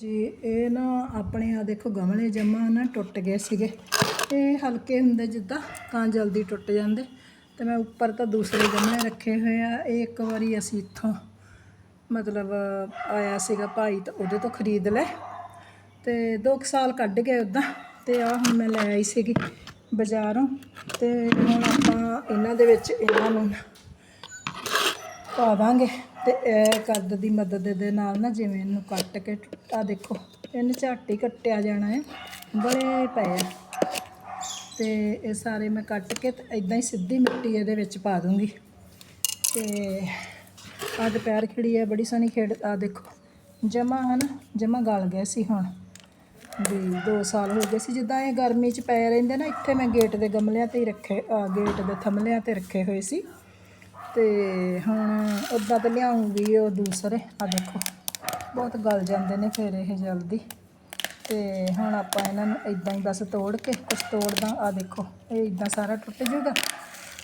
ਜੀ, ਇਹ ਨਾ ਆਪਣੇ ਆ ਦੇਖੋ ਗਮਲੇ ਜਮਾ ਨਾ ਟੁੱਟ ਗਏ ਸੀਗੇ। ਇਹ ਹਲਕੇ ਹੁੰਦੇ ਜਿੱਦਾਂ, ਤਾਂ ਜਲਦੀ ਟੁੱਟ ਜਾਂਦੇ। ਤੇ ਮੈਂ ਉੱਪਰ ਤਾਂ ਦੂਸਰੇ ਗਮਲੇ ਰੱਖੇ ਹੋਏ ਆ। ਇਹ ਇੱਕ ਵਾਰੀ ਅਸੀਂ ਇੱਥੋਂ ਮਤਲਬ ਆਇਆ ਸੀਗਾ ਭਾਈ ਤਾਂ ਉਹਦੇ ਤੋਂ ਖਰੀਦ ਲਏ। ਤੇ 2 ਸਾਲ ਕੱਢ ਗਏ ਉਦਾਂ, ਤੇ ਆ ਹੁਣ ਮੈਂ ਲੈ ਆਈ ਸੀਗੀ ਬਾਜ਼ਾਰੋਂ। ਤੇ ਹੁਣ ਆਪਾਂ ਇਹਨਾਂ ਦੇ ਵਿੱਚ ਇਹਨਾਂ ਨੂੰ ਪਾ ਦਾਂਗੇ ਤੇ ਇਹ ਕੱਦ ਦੀ ਮਦਦ ਦੇ ਨਾਲ ਨਾ ਜਿਵੇਂ ਇਹਨੂੰ ਕੱਟ ਕੇ ਆ ਦੇਖੋ, ਇਹਨੇ ਝੱਟ ਹੀ ਕੱਟਿਆ ਜਾਣਾ ਹੈ। ਬੜੇ ਪਏ ਆ। ਤੇ ਇਹ ਸਾਰੇ ਮੈਂ ਕੱਟ ਕੇ ਤੇ ਇਦਾਂ ਹੀ ਸਿੱਧੀ ਮਿੱਟੀ ਇਹਦੇ ਵਿੱਚ ਪਾ ਦੂੰਗੀ। ਤੇ ਆ ਦੁਪਹਿਰ ਖਿੜੀ ਹੈ, ਬੜੀ ਸੋਹਣੀ ਖੇਡ ਆ ਦੇਖੋ, ਜਮਾ ਹਨ, ਜਮਾ ਗਲ ਗਏ ਸੀ ਹੁਣ। ਵੀ 2 ਸਾਲ ਹੋ ਗਏ ਸੀ, ਜਿੱਦਾਂ ਇਹ ਗਰਮੀ 'ਚ ਪਏ ਰਹਿੰਦੇ ਨਾ, ਇੱਥੇ ਮੈਂ ਗੇਟ ਦੇ ਗਮਲਿਆਂ ਤੇ ਹੀ ਰੱਖੇ ਗੇਟ ਦੇ ਥੰਮਲਿਆਂ ਤੇ ਰੱਖੇ ਹੋਏ ਸੀ। ਤੇ ਹੁਣ ਉੱਦਾਂ ਤਾਂ ਲਿਆਉਂਗੀ ਉਹ ਦੂਸਰੇ। ਆ ਦੇਖੋ, ਬਹੁਤ ਗਲ ਜਾਂਦੇ ਨੇ ਫਿਰ ਇਹ ਜਲਦੀ। ਤੇ ਹੁਣ ਆਪਾਂ ਇਹਨਾਂ ਨੂੰ ਇਦਾਂ ਹੀ ਬਸ ਤੋੜ ਕੇ ਕੁਛ ਤੋੜਦਾ। ਆ ਦੇਖੋ, ਇਹ ਇਦਾਂ ਸਾਰਾ ਟੁੱਟ ਜੂਗਾ।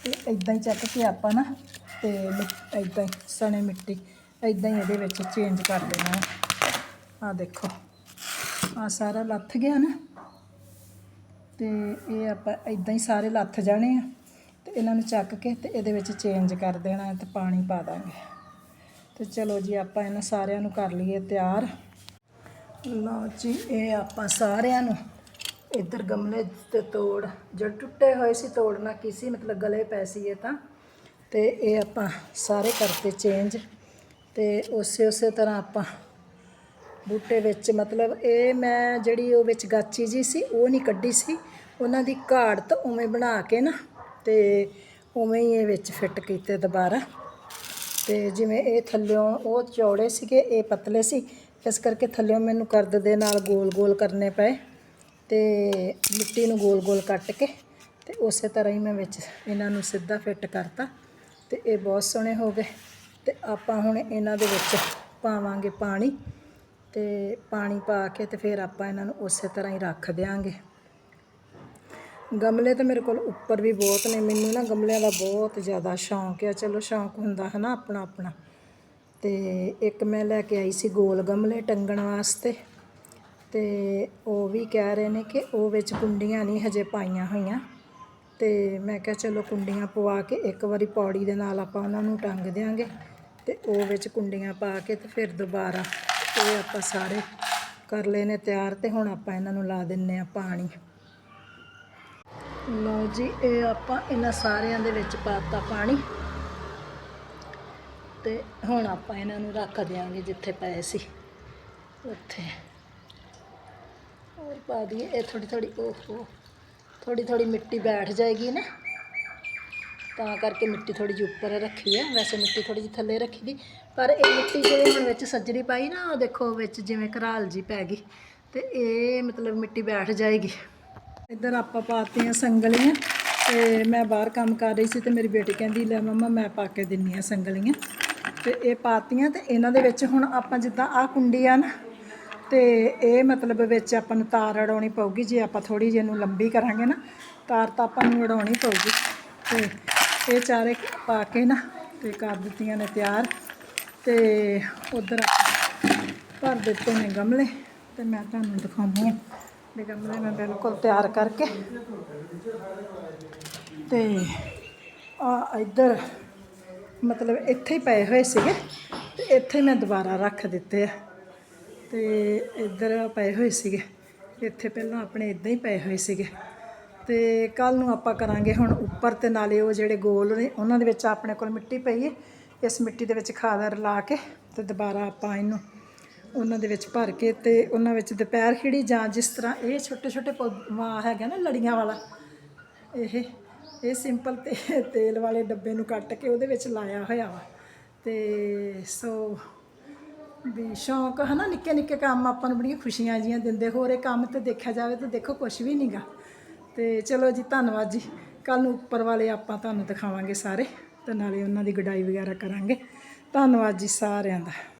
ਤੇ ਇਦਾਂ ਹੀ ਚੱਕ ਕੇ ਆਪਾਂ ਨਾ, ਤੇ ਇਦਾਂ ਹੀ ਸਣੇ ਮਿੱਟੀ ਇਦਾਂ ਹੀ ਇਹਦੇ ਵਿੱਚ ਚੇਂਜ ਕਰ ਦੇਣਾ। ਆ ਦੇਖੋ ਆ ਸਾਰਾ ਲੱਥ ਗਿਆ ਨਾ। ਤੇ ਇਹ ਆਪਾਂ ਇਦਾਂ ਹੀ ਸਾਰੇ ਲੱਥ ਜਾਣੇ ਆ। ਤੇ ਇਹਨਾਂ ਨੂੰ ਚੱਕ ਕੇ ਤੇ ਇਹਦੇ ਵਿੱਚ ਚੇਂਜ ਕਰ ਦੇਣਾ ਹੈ ਤੇ ਪਾਣੀ ਪਾ ਦਾਂਗੇ। ਤੇ ਚਲੋ ਜੀ, ਆਪਾਂ ਇਹਨਾਂ ਸਾਰਿਆਂ ਨੂੰ ਕਰ ਲਈਏ ਤਿਆਰ। ਲਓ ਜੀ, ਇਹ ਆਪਾਂ ਸਾਰਿਆਂ ਨੂੰ ਇੱਧਰ ਗਮਲੇ ਤੇ ਤੋੜ ਜਿਹੜੇ ਟੁੱਟੇ ਹੋਏ ਸੀ ਤੋੜਨਾ ਕੀ ਸੀ, ਮਤਲਬ ਗਲੇ ਪੈ ਸੀ ਇਹ ਤਾਂ। ਤੇ ਇਹ ਆਪਾਂ ਸਾਰੇ ਕਰਤੇ ਚੇਂਜ ਤੇ ਉਸੇ ਉਸੇ ਤਰ੍ਹਾਂ ਆਪਾਂ ਬੂਟੇ ਵਿੱਚ, ਮਤਲਬ ਇਹ ਮੈਂ ਜਿਹੜੀ ਉਹ ਵਿੱਚ ਗਾਚੀ ਜੀ ਸੀ, ਉਹ ਨਹੀਂ ਕੱਢੀ ਸੀ। ਉਹਨਾਂ ਦੀ ਘਾੜਤ ਉਵੇਂ ਬਣਾ ਕੇ ਨਾ ਤੇ ਉਵੇਂ ਹੀ ਇਹ ਵਿੱਚ ਫਿੱਟ ਕੀਤੇ ਦੁਬਾਰਾ। ਤੇ ਜਿਵੇਂ ਇਹ ਥੱਲਿਓਂ ਉਹ ਚੌੜੇ ਸੀਗੇ, ਇਹ ਪਤਲੇ ਸੀ, ਇਸ ਕਰਕੇ ਥੱਲਿਓਂ ਮੈਨੂੰ ਕਰਦ ਦੇ ਨਾਲ ਗੋਲ-ਗੋਲ ਕਰਨੇ ਪਏ ਤੇ ਮਿੱਟੀ ਨੂੰ ਗੋਲ-ਗੋਲ ਕੱਟ ਕੇ ਤੇ ਉਸੇ ਤਰ੍ਹਾਂ ਹੀ ਮੈਂ ਵਿੱਚ ਇਹਨਾਂ ਨੂੰ ਸਿੱਧਾ ਫਿੱਟ ਕਰਤਾ ਤੇ ਇਹ ਬਹੁਤ ਸੋਹਣੇ ਹੋ ਗਏ। ਤੇ ਆਪਾਂ ਹੁਣ ਇਹਨਾਂ ਦੇ ਵਿੱਚ ਪਾਵਾਂਗੇ ਪਾਣੀ ਤੇ ਪਾਣੀ ਪਾ ਕੇ ਤੇ ਫਿਰ ਆਪਾਂ ਇਹਨਾਂ ਨੂੰ ਉਸੇ ਤਰ੍ਹਾਂ ਹੀ ਰੱਖ ਦਿਆਂਗੇ। ਗਮਲੇ ਤਾਂ ਮੇਰੇ ਕੋਲ ਉੱਪਰ ਵੀ ਬਹੁਤ ਨੇ। ਮੈਨੂੰ ਨਾ ਗਮਲਿਆਂ ਦਾ ਬਹੁਤ ਜ਼ਿਆਦਾ ਸ਼ੌਂਕ ਆ। ਚਲੋ ਸ਼ੌਂਕ ਹੁੰਦਾ ਹੈ ਨਾ ਆਪਣਾ ਆਪਣਾ। ਤੇ ਇੱਕ ਮੈਂ ਲੈ ਕੇ ਆਈ ਸੀ ਗੋਲ ਗਮਲੇ ਟੰਗਣ ਵਾਸਤੇ। ਤੇ ਉਹ ਵੀ ਕਹਿ ਰਹੇ ਨੇ ਕਿ ਉਹ ਵਿੱਚ ਕੁੰਡੀਆਂ ਨਹੀਂ ਹਜੇ ਪਾਈਆਂ ਹੋਈਆਂ। ਤੇ ਮੈਂ ਕਿਹਾ ਚਲੋ ਕੁੰਡੀਆਂ ਪਵਾ ਕੇ ਇੱਕ ਵਾਰੀ ਪੌੜੀ ਦੇ ਨਾਲ ਆਪਾਂ ਉਹਨਾਂ ਨੂੰ ਟੰਗ ਦਿਆਂਗੇ। ਤੇ ਉਹ ਵਿੱਚ ਕੁੰਡੀਆਂ ਪਾ ਕੇ ਤੇ ਫਿਰ ਦੁਬਾਰਾ ਇਹ ਆਪਾਂ ਸਾਰੇ ਕਰ ਲਏ ਨੇ ਤਿਆਰ। ਤੇ ਹੁਣ ਆਪਾਂ ਇਹਨਾਂ ਨੂੰ ਲਾ ਦਿੰਨੇ ਆ ਪਾਣੀ। ਲਓ ਜੀ, ਇਹ ਆਪਾਂ ਇਹਨਾਂ ਸਾਰਿਆਂ ਦੇ ਵਿੱਚ ਪਾਤਾ ਪਾਣੀ। ਤੇ ਹੁਣ ਆਪਾਂ ਇਹਨਾਂ ਨੂੰ ਰੱਖ ਦਿਆਂਗੇ ਜਿੱਥੇ ਪਏ ਸੀ। ਉੱਥੇ। ਹੋਰ ਪਾ ਦਈਏ, ਇਹ ਥੋੜੀ ਥੋੜੀ ਓਹੋ ਥੋੜੀ ਥੋੜੀ ਮਿੱਟੀ ਬੈਠ ਜਾਏਗੀ ਨਾ। ਤਾਂ ਕਰਕੇ ਮਿੱਟੀ ਥੋੜੀ ਜਿਹੀ ਉੱਪਰ ਰੱਖੀ ਹੈ। ਵੈਸੇ ਮਿੱਟੀ ਥੋੜੀ ਜਿਹੀ ਥੱਲੇ ਰੱਖੀ ਦੀ, ਪਰ ਇਹ ਮਿੱਟੀ ਜਿਹੜੇ ਹੁਣ ਵਿੱਚ ਸੱਜਰੀ ਪਾਈ ਨਾ, ਉਹ ਦੇਖੋ ਵਿੱਚ ਜਿਵੇਂ ਘਰਾਲ ਜੀ ਪੈ ਗਈ। ਤੇ ਇਹ ਮਤਲਬ ਮਿੱਟੀ ਬੈਠ ਜਾਏਗੀ। ਇੱਧਰ ਆਪਾਂ ਪਾਤੀਆਂ ਸੰਗਲੀਆਂ ਤੇ ਮੈਂ ਬਾਹਰ ਕੰਮ ਕਰ ਰਹੀ ਸੀ ਤੇ ਮੇਰੀ ਬੇਟੀ ਕਹਿੰਦੀ, ਲੈ ਮਮਾ, ਮੈਂ ਪਾ ਕੇ ਦਿੰਨੀ ਆ ਸੰਗਲੀਆਂ। ਤੇ ਇਹ ਪਾਤੀਆਂ ਤੇ ਇਹਨਾਂ ਦੇ ਵਿੱਚ ਹੁਣ ਆਪਾਂ ਜਿੱਦਾਂ ਆਹ ਕੁੰਡੀ ਆ ਨਾ, ਤੇ ਇਹ ਮਤਲਬ ਵਿੱਚ ਆਪਾਂ ਨੂੰ ਤਾਰ ਅੜਾਉਣੀ ਪਊਗੀ, ਜੇ ਆਪਾਂ ਥੋੜੀ ਜਿਹੀ ਇਹਨੂੰ ਲੰਬੀ ਕਰਾਂਗੇ ਨਾ, ਤਾਰ ਤਾਂ ਆਪਾਂ ਨੂੰ ਅੜਾਉਣੀ ਪਊਗੀ। ਤੇ ਇਹ ਚਾਰੇ ਪਾ ਕੇ ਨਾ ਤੇ ਕਰ ਦਿੱਤੀਆਂ ਨੇ ਤਿਆਰ। ਤੇ ਉਧਰ ਭਰ ਦਿੱਤੇ ਨੇ ਗਮਲੇ ਤੇ ਮੈਂ ਤੁਹਾਨੂੰ ਦਿਖਾਉਂਦੀ ਹਾਂ। ਵੀ ਗਮਲੇ ਮੈਂ ਬਿਲਕੁਲ ਤਿਆਰ ਕਰਕੇ। ਤੇ ਆ ਇੱਧਰ ਮਤਲਬ ਇੱਥੇ ਹੀ ਪਏ ਹੋਏ ਸੀਗੇ। ਤੇ ਇੱਥੇ ਮੈਂ ਦੁਬਾਰਾ ਰੱਖ ਦਿੱਤੇ ਆ। ਤੇ ਇੱਧਰ ਪਏ ਹੋਏ ਸੀਗੇ। ਇੱਥੇ ਪਹਿਲਾਂ ਆਪਣੇ ਇਦਾਂ ਹੀ ਪਏ ਹੋਏ ਸੀਗੇ। ਤੇ ਕੱਲ ਨੂੰ ਆਪਾਂ ਕਰਾਂਗੇ ਹੁਣ ਉੱਪਰ ਤੇ ਨਾਲੇ ਉਹ ਜਿਹੜੇ ਗੋਲ ਨੇ, ਉਹਨਾਂ ਦੇ ਵਿੱਚ ਆਪਣੇ ਕੋਲ ਮਿੱਟੀ ਪਈ ਹੈ ਇਸ ਮਿੱਟੀ ਦੇ ਵਿੱਚ ਖਾਦ ਰਲਾ ਕੇ ਤੇ ਦੁਬਾਰਾ ਆਪਾਂ ਇਹਨੂੰ ਉਹਨਾਂ ਦੇ ਵਿੱਚ ਭਰ ਕੇ ਤੇ ਉਹਨਾਂ ਵਿੱਚ ਦੁਪਹਿਰ ਖਿੜੀ ਜਾਂ ਜਿਸ ਤਰ੍ਹਾਂ ਇਹ ਛੋਟੇ ਛੋਟੇ ਪੌਦਾ ਹੈਗਾ ਨਾ ਲੜੀਆਂ ਵਾਲਾ, ਇਹ ਇਹ ਸਿੰਪਲ ਤੇ ਤੇਲ ਵਾਲੇ ਡੱਬੇ ਨੂੰ ਕੱਟ ਕੇ ਉਹਦੇ ਵਿੱਚ ਲਾਇਆ ਹੋਇਆ ਵਾ। ਤੇ ਸੋ ਵੀ ਸ਼ੌਂਕ ਹਨਾ, ਨਿੱਕੇ ਨਿੱਕੇ ਕੰਮ ਆਪਾਂ ਨੂੰ ਬੜੀਆਂ ਖੁਸ਼ੀਆਂ ਜੀਆਂ ਦਿੰਦੇ, ਹੋਰ ਇਹ ਕੰਮ ਤੇ ਦੇਖਿਆ ਜਾਵੇ ਤਾਂ ਦੇਖੋ ਕੁਝ ਵੀ ਨਹੀਂਗਾ ਤੇ ਚਲੋ ਜੀ, ਧੰਨਵਾਦ ਜੀ। ਕੱਲ ਨੂੰ ਉੱਪਰ ਵਾਲੇ ਆਪਾਂ ਤੁਹਾਨੂੰ ਦਿਖਾਵਾਂਗੇ ਸਾਰੇ ਤੇ ਨਾਲੇ ਉਹਨਾਂ ਦੀ ਗੁਡਾਈ ਵਗੈਰਾ ਕਰਾਂਗੇ। ਧੰਨਵਾਦ ਜੀ ਸਾਰਿਆਂ ਦਾ।